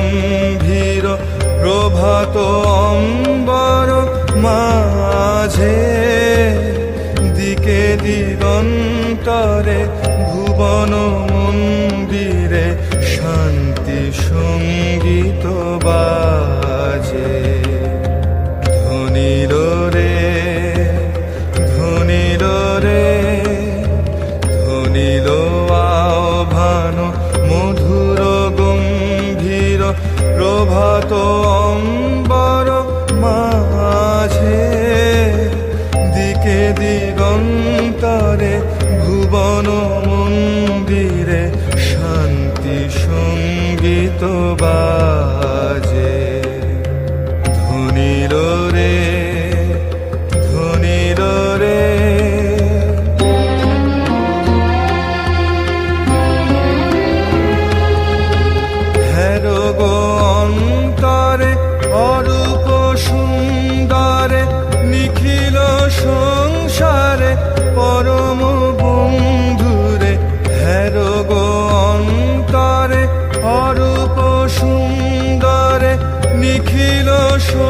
গম্ভীর প্রভাত অম্বর মাঝে দিকে দিগন্তরে ভুবন মন্দিরে শান্তি সংগীত বা প্রভাত অম্বর মাঝে দিকে দিগন্তরে ভুবন মন্দিরে শান্তি সংগীত বাজে। সুন্দরে নিখিল সুন্দর